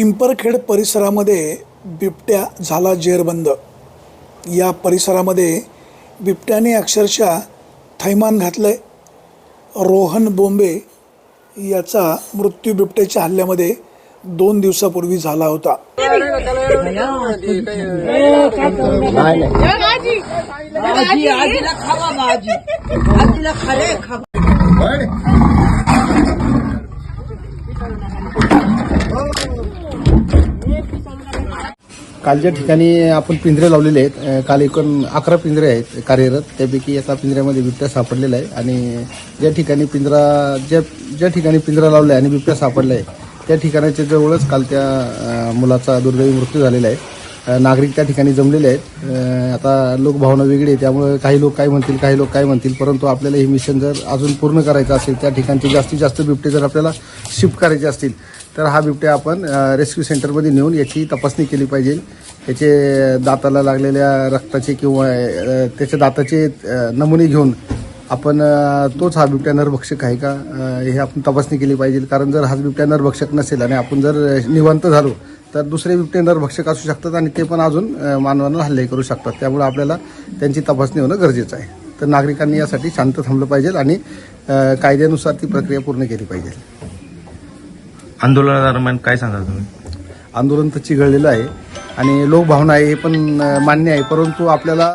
पिंपरखेड परिसरामध्ये बिबट्या झाला जेरबंद. या परिसरामध्ये बिबट्याने अक्षरशः थैमान घातलंय. रोहन बोंबे याचा मृत्यू बिबट्याच्या हल्ल्यामध्ये दोन दिवसापूर्वी झाला होता. कालच्या काल ज्या ठिकाणी आपण पिंजरे लावलेले आहेत. काल एकूण अकरा पिंजरे आहेत कार्यरत. त्यापैकी एका पिंजऱ्यामध्ये बिबट्या सापडलेला आहे आणि ज्या ठिकाणी पिंजरा ज्या ज्या ठिकाणी पिंजरा लावला आहे आणि बिबट्या सापडला आहे त्या ठिकाणाच्या जवळच काल त्या मुलाचा दुर्दैवी मृत्यू झालेला आहे. नागरिक त्या ठिकाणी जमलेले आहेत. आता लोकभावना वेगळी आहे त्यामुळे काही लोक काय म्हणतील काही लोक काय म्हणतील परंतु आपल्याला हे मिशन जर अजून पूर्ण करायचं असेल त्या ठिकाणचे जास्तीत जास्त बिबटे जर आपल्याला शिफ्ट करायचे असतील तर हा बिबट्या आपण रेस्क्यू सेंटरमध्ये नेऊन याची तपासणी केली पाहिजे. त्याचे दाताला लागलेल्या रक्ताचे किंवा त्याच्या दाताचे नमुने घेऊन आपण तोच हा बिबट्या नरभक्षक आहे का हे आपण तपासणी केली पाहिजे. कारण जर हा बिबट्या नरभक्षक नसेल आणि आपण जर निवांत झालो तर दुसरे बिबटे नरभक्षक असू शकतात आणि ते पण अजून मानवांना हल्ले करू शकतात. त्यामुळे आपल्याला त्यांची तपासणी होणं गरजेचं आहे. तर नागरिकांनी यासाठी शांत थांबलं पाहिजे आणि कायद्यानुसार ती प्रक्रिया पूर्ण केली पाहिजे. आंदोलनादरम्यान काय सांगाल तुम्ही? आंदोलन तर चिघळलेलं आहे आणि लोकभावना आहे हे पण मान्य आहे. परंतु आपल्याला